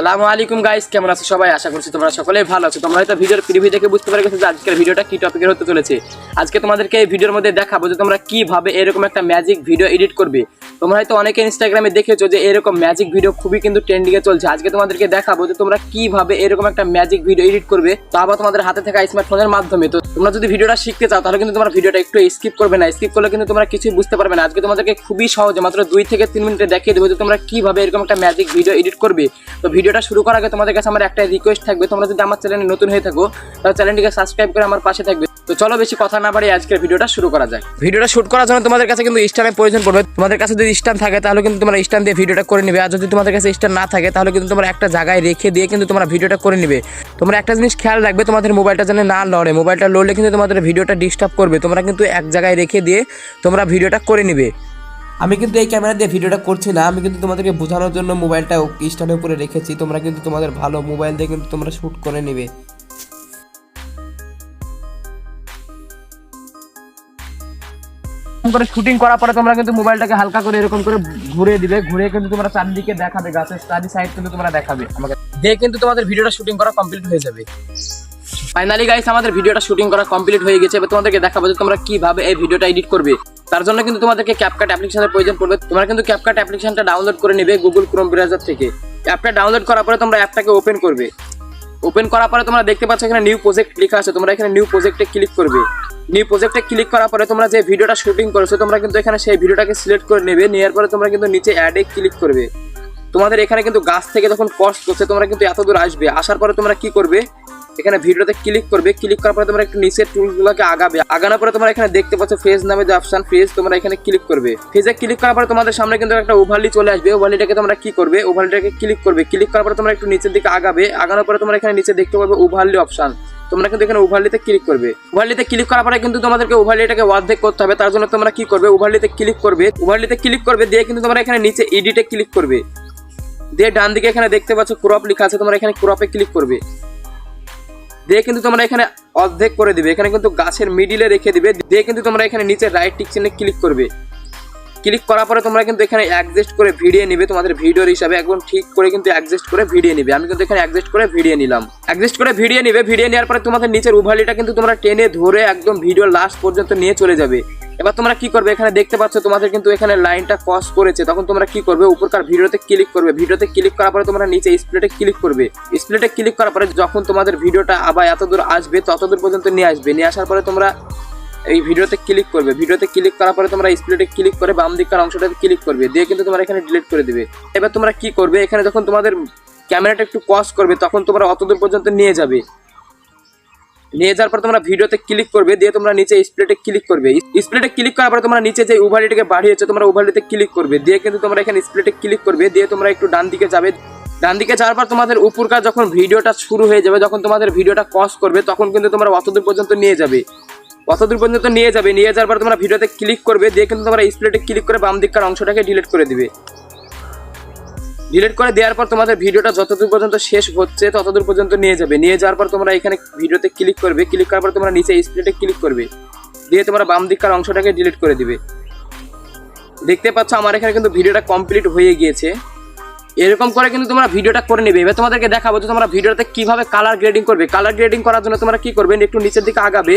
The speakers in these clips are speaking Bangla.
আসসালামু আলাইকুম গাইস কেমন আছো সবাই? আশা করছি তোমরা সকলেই ভালো আছো। তোমরা হয়তো ভিডিওর প্রিভিউ দেখে বুঝতে পেরে গেছো যে আজকের ভিডিওটা কি টপিকের হতে চলেছে। আজকে তোমাদেরকে এই ভিডিওর মধ্যে দেখাবো যে তোমরা কীভাবে এরকম একটা ম্যাজিক ভিডিও এডিট করবে। তোমরা হয়তো অনেকে ইনস্টাগ্রামে দেখেছ যে এরকম ম্যাজিক ভিডিও খুবই কিন্তু ট্রেন্ডিং এ চলছে। আজকে তোমাদেরকে দেখাবো যে তোমরা কীভাবে এরকম একটা ম্যাজিক ভিডিও এডিট করবে, তা আবার তোমাদের হাতে থাকা স্মার্টফোনের মাধ্যমে। তো তোমরা যদি ভিডিওটা শিখতে চাও, তাহলে কিন্তু তোমরা ভিডিওটা একটু স্কিপ করবে না। স্কিপ করলে কিন্তু তোমরা কিছুই বুঝতে পারবে না। আজকে তোমাদেরকে খুবই সহজে মাত্র দুই থেকে তিন মিনিটে দেখিয়ে দেবো যে তোমরা কীভাবে এরকম একটা ম্যাজিক ভিডিও এডিট করবে। তো ভিডিওটা শুরু করার আগে তোমাদের কাছে আমার একটা রিকোয়েস্ট থাকবে, তোমরা যদি আমার চ্যানেলে নতুন হয়ে থাকো, তাহলে চ্যানেলটিকে সাবস্ক্রাইব করে আমার পাশে থাকবে। তো চলো বেশি কথা না বাড়িয়ে আজকের ভিডিওটা শুরু করা যায় ভিডিওটা শুট করার জন্য তোমাদের কাছে কিন্তু স্ট্যান্ডের প্রয়োজন পড়বে। তোমাদের কাছে যদি স্ট্যান্ড থাকে, তাহলে কিন্তু তোমরা স্ট্যান্ড দিয়ে ভিডিওটা করে নিবে। আর যদি তোমাদের কাছে স্ট্যান্ড না থাকে, তাহলে কিন্তু তোমরা একটা জায়গায় রেখে দিয়ে কিন্তু তোমরা ভিডিওটা করে নিবে। তোমরা একটা জিনিস খেয়াল রাখবে, তোমাদের মোবাইলটা যেন না লড়ে মোবাইলটা লড়লে কিন্তু তোমাদের ভিডিওটা ডিস্টার্ব করবে। তোমরা কিন্তু এক জায়গায় রেখে দিয়ে তোমরা ভিডিওটা করে নিবে। আমি কিন্তু এই ক্যামেরা দিয়ে ভিডিওটা করছি না আমি কিন্তু তোমাদেরকে বোঝানোর জন্য মোবাইলটা স্ট্যান্ডের উপরে রেখেছি তোমরা কিন্তু তোমাদের ভালো মোবাইল দিয়ে কিন্তু তোমরা শ্যুট করে নেবে। করে শুটিং করার পরে তোমরা কিন্তু মোবাইলটাকে হালকা করে এরকম করে ঘুরে দিবে ঘুরে কিন্তু তোমরা চারদিকে দেখাবে গাছের চারি সাইড কিন্তু তোমরা দেখাবে আমাকে। দিয়ে কিন্তু তোমাদের ভিডিওটা শুটিং করা কমপ্লিট হয়ে যাবে। ফাইনালি গাইস আমাদের ভিডিওটা শুটিং করা কমপ্লিট হয়ে গেছে এবার তোমাদেরকে দেখাবো যে তোমরা কীভাবে এই ভিডিওটা এডিট করবে। তার জন্য কিন্তু তোমাদেরকে ক্যাপকাট অ্যাপ্লিকেশনের প্রয়োজন পড়বে। তোমরা কিন্তু ক্যাপকাট অ্যাপ্লিকেশনটা ডাউনলোড করে নেবে গুগল ক্রোম ব্রাউজার থেকে। অ্যাপটা ডাউনলোড করার পরে তোমরা অ্যাপটাকে ওপেন করবে। ওপেন করার পরে তোমরা দেখতে পাচ্ছ এখানে নিউ প্রজেক্ট লেখা আছে। তোমরা এখানে নিউ প্রজেক্টে ক্লিক করবে। নিউ প্রজেক্টে ক্লিক করার পরে তোমরা যে ভিডিওটা শুটিং করেছ, তোমরা কিন্তু এখানে সেই ভিডিওটাকে সিলেক্ট করে নেবে। নেওয়ার পরে তোমরা কিন্তু নিচে অ্যাডে ক্লিক করবে। তোমাদের এখানে কিন্তু গাছ থেকে যখন কস্ট করছে, তোমরা কিন্তু এত দূর আসবে। আসার পরে তোমরা কি করবে? এখানে ভিডিওতে ক্লিক করবে ক্লিক করার পরে তোমরা একটু নিচের টুলগুলোকে আগাবে। আগানোর পরে তোমরা এখানে দেখতে পাচ্ছ ফেজ নামে যে অপশন ফেজ তোমরা এখানে ক্লিক করবে। ফেজে ক্লিক করার পরে তোমাদের সামনে কিন্তু একটা ওভারলি চলে আসবে। ওভারলিটাকে তোমরা কি করবে? ওভারলিটাকে ক্লিক করবে। ক্লিক করার পরে তোমরা একটু নিচের দিকে আগাবে। আগানোর পরে তোমরা এখানে নিচে দেখতে পাবে ওভারলি অপশন তোমরা কিন্তু এখানে ওভারলিতে ক্লিক করবে। ওভারলিতে ক্লিক করার পরে কিন্তু তোমাদেরকে ওভারলিটাকে অর্ধেক করতে হবে। তার জন্য তোমরা কি করবে? ওভারলিতে ক্লিক করবে। ওভারলিতে ক্লিক করবে দিয়ে কিন্তু তোমরা এখানে নিচে এডিটে ক্লিক করবে। দিয়ে ডান দিকে এখানে দেখতে পাচ্ছ ক্রপ লেখা আছে। তোমরা এখানে ক্রপে ক্লিক করবে। দিয়ে কিন্তু তোমরা এখানে অর্ধেক করে দিবে। এখানে কিন্তু গাছের মিডিলে রেখে দিবে। দিয়ে কিন্তু তোমরা এখানে নিচে রাইট টিক চিহ্নে ক্লিক করবে। ক্লিক করার পরে তোমরা কিন্তু এখানে অ্যাডজাস্ট করে ভিডিও নিবে তোমাদের ভিডিওর হিসাবে। একদম ঠিক করে কিন্তু অ্যাডজাস্ট করে ভিডিও নিবে। আমি কিন্তু এখানে অ্যাডজাস্ট করে ভিডিও নিলাম। অ্যাডজাস্ট করে ভিডিও নিবে। ভিডিও নেওয়ার পরে তোমাদের নিচের উভালিটা কিন্তু তোমরা টেনে ধরে একদম ভিডিও লাস্ট পর্যন্ত নিয়ে চলে যাবে। এবার তোমরা কি করবে? এখানে দেখতে পাচ্ছ তোমাদের কিন্তু এখানে লাইনটা ক্রস করেছে। তখন তোমরা কি করবে? উপরকার ভিডিওতে ক্লিক করবে। ভিডিওতে ক্লিক করার পরে তোমরা নিচে স্প্লেটে ক্লিক করবে। স্প্লেটে ক্লিক করার পরে যখন তোমাদের ভিডিওটা আবার এত দূর আসবে, তত দূর পর্যন্ত নিয়ে আসবে। নিয়ে আসার পরে তোমরা এই ভিডিওতে ক্লিক করবে। ভিডিওতে ক্লিক করার পরে তোমরা স্প্লেটে ক্লিক করে বাম দিককার অংশটাতে ক্লিক করবে। দিয়ে কিন্তু তোমরা এখানে ডিলিট করে দেবে। এবার তোমরা কি করবে? এখানে যখন তোমাদের ক্যামেরাটা একটু কস করবে, তখন তোমরা অত দূর পর্যন্ত নিয়ে যাবে। নিয়ে যাওয়ার পর তোমরা ভিডিওতে ক্লিক করবে, দিয়ে তোমরা নিচে স্প্লেটে ক্লিক করবে। স্প্লেটে ক্লিক করার পর তোমরা নিচে যে উভালিটাকে বাড়িয়েছে, তোমরা উভালিতে ক্লিক করবে। দিয়ে কিন্তু তোমরা এখানে স্প্লেটে ক্লিক করবে, দিয়ে তোমরা একটু ডান দিকে যাবে। ডান দিকে যাওয়ার পর তোমাদের উপরকার যখন ভিডিওটা শুরু হয়ে যাবে, যখন তোমাদের ভিডিওটা কস করবে, তখন কিন্তু তোমরা অতদূর পর্যন্ত নিয়ে যাবে। অতদূর পর্যন্ত নিয়ে যাবে, নিয়ে যাওয়ার পর তোমরা ভিডিওতে ক্লিক করবে, দিয়ে কিন্তু তোমরা স্প্লেটে ক্লিক করে বাম দিককার অংশটাকে ডিলিট করে দিবে। ডিলিট করে দেওয়ার পর তোমাদের ভিডিওটা যতদূর পর্যন্ত শেষ হচ্ছে, ততদূর পর্যন্ত নিয়ে যাবে। নিয়ে যাওয়ার পর তোমরা এখানে ভিডিওতে ক্লিক করবে। ক্লিক করার পর তোমরা নিচে স্প্লেটে ক্লিক করবে। দিয়ে তোমরা বাম দিককার অংশটাকে ডিলিট করে দিবে। দেখতে পাচ্ছ আমার এখানে কিন্তু ভিডিওটা কমপ্লিট হয়ে গিয়েছে। এরকম করে কিন্তু তোমরা ভিডিওটা করে নেবে। এবার তোমাদেরকে দেখাবো যে তোমরা ভিডিওতে কীভাবে কালার গ্রেডিং করবে। কালার গ্রেডিং করার জন্য তোমরা কি করবে? একটু নিচের দিকে আগাবে।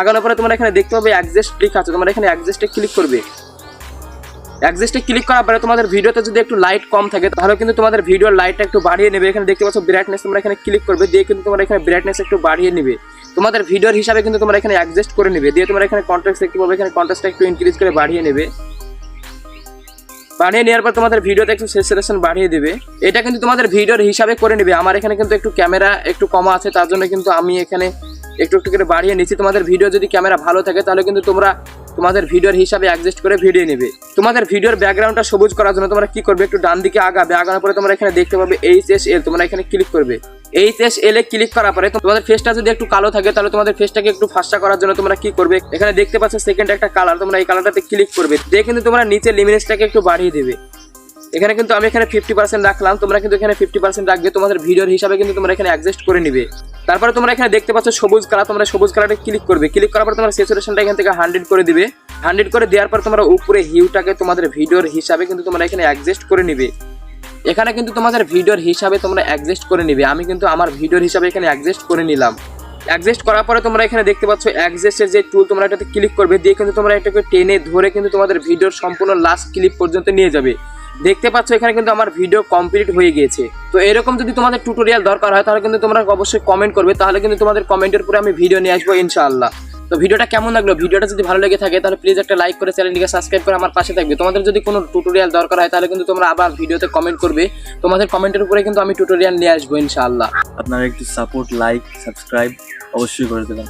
আগানোর পরে তোমরা এখানে দেখতে পাবে অ্যাডজাস্ট ক্লিক আছে। তোমরা এখানে অ্যাডজাস্টে ক্লিক করবে। অ্যাডজাস্টে ক্লিক করার পরে তোমাদের ভিডিওতে যদি একটু লাইট কম থাকে, তাহলে কিন্তু তোমাদের ভিডিওর লাইটটা একটু বাড়িয়ে নেবে। এখানে দেখতে পাচ্ছ ব্রাইটনেস তোমরা এখানে ক্লিক করবে, দিয়ে কিন্তু তোমরা এখানে ব্রাইটনেস একটু বাড়িয়ে নেবে। তোমাদের ভিডিওর হিসাবে কিন্তু তোমরা এখানে অ্যাডজাস্ট করে নেবে, দিয়ে তোমরা এখানে কন্ট্রাস্ট দেখতে পাবে, এখানে কন্ট্রাস্টটা একটু ইনক্রিজ করে বাড়িয়ে নেবে। বাড়িয়ে নেওয়ার পর তোমাদের ভিডিওতে একটু সেচুরেশন বাড়িয়ে দেবে। এটা কিন্তু তোমাদের ভিডিওর হিসাবে করে নেবে। আমার এখানে কিন্তু একটু ক্যামেরা একটু কমা আছে, তার জন্য কিন্তু আমি এখানে একটু একটু করে বাড়িয়ে নিচ্ছি। তোমাদের ভিডিও যদি ক্যামেরা ভালো থাকে, তাহলে কিন্তু তোমরা তোমাদের ভিডিওর হিসাবে অ্যাডজাস্ট করে ভিডিও নেবে। তোমাদের ভিডিওর ব্যাকগ্রাউন্ডটা সবুজ করার জন্য তোমরা কি করবে? একটু ডান দিকে আগাবে। আগানোর পরে তোমরা এখানে দেখতে পাবে এইচ এস এল তোমরা এখানে ক্লিক করবে। এইচ এস এল এ ক্লিক করার পরে তোমাদের ফেসটা যদি একটু কালো থাকে, তাহলে তোমাদের ফেসটাকে একটু ফাস্টা করার জন্য তোমরা কি করবে? এখানে দেখতে পাচ্ছ সেকেন্ড একটা কালার তোমরা এই কালারটাতে ক্লিক করবে। দিয়ে কিন্তু তোমরা নিচে লিমিনেসটাকে একটু বাড়িয়ে দেবে। এখানে কিন্তু আমি এখানে ফিফটি পার্সেন্ট রাখলাম, তোমরা কিন্তু এখানে ফিফটি পার্সেন্ট রাখবে, তোমাদের ভিডিওর হিসাবে কিন্তু তোমরা এখানে অ্যাডজাস্ট করে নিবে। তারপরে তোমরা এখানে দেখতে পাচ্ছ সবুজ কালার, তোমরা সবুজ কালারটা ক্লিক করবে। ক্লিক করার পর তোমরা স্যাচুরেশনটা এখান থেকে হান্ড্রেড করে দিবে। হান্ড্রেড করে দেওয়ার পর তোমরা উপরে হিউটাকে তোমাদের ভিডিওর হিসাবে কিন্তু তোমরা এখানে অ্যাডজাস্ট করে নিবে। এখানে কিন্তু তোমাদের ভিডিওর হিসাবে তোমরা অ্যাডজাস্ট করে নিবে। আমি কিন্তু আমার ভিডিওর হিসাবে এখানে অ্যাডজাস্ট করে নিলাম। অ্যাডজাস্ট করার পরে তোমরা এখানে দেখতে পাচ্ছ অ্যাডজাস্টের যে টুল তোমরা এটাতে ক্লিক করবে, দিয়ে কিন্তু তোমরা এটাকে টেনে ধরে কিন্তু তোমাদের ভিডিওর সম্পূর্ণ লাস্ট ক্লিপ পর্যন্ত নিয়ে যাবে। দেখতে পাচ্ছ, এখানে কিন্তু আমার ভিডিও কমপ্লিট হয়ে গিয়েছে। তো এরকম যদি তোমাদের টিউটোরিয়াল দরকার হয়, তাহলে কিন্তু তোমরা অবশ্যই কমেন্ট করবে, তাহলে কিন্তু তোমাদের কমেন্টের উপরে আমি ভিডিও নিয়ে আসব ইনশাআল্লাহ। তো ভিডিওটা কেমন লাগল? ভিডিওটা যদি ভালো লেগে থাকে, তাহলে প্লিজ একটা লাইক করে চ্যানেলটিকে সাবস্ক্রাইব করে আমার পাশে থাকবে। তোমাদের যদি কোনো টিউটোরিয়াল দরকার হয়, তাহলে কিন্তু তোমরা আবার ভিডিওতে কমেন্ট করবে। তোমাদের কমেন্টের উপরে কিন্তু আমি টিউটোরিয়াল নিয়ে আসব ইনশাআল্লাহ। আপনারা একটু সাপোর্ট লাইক সাবস্ক্রাইব অবশ্যই করে দেবেন।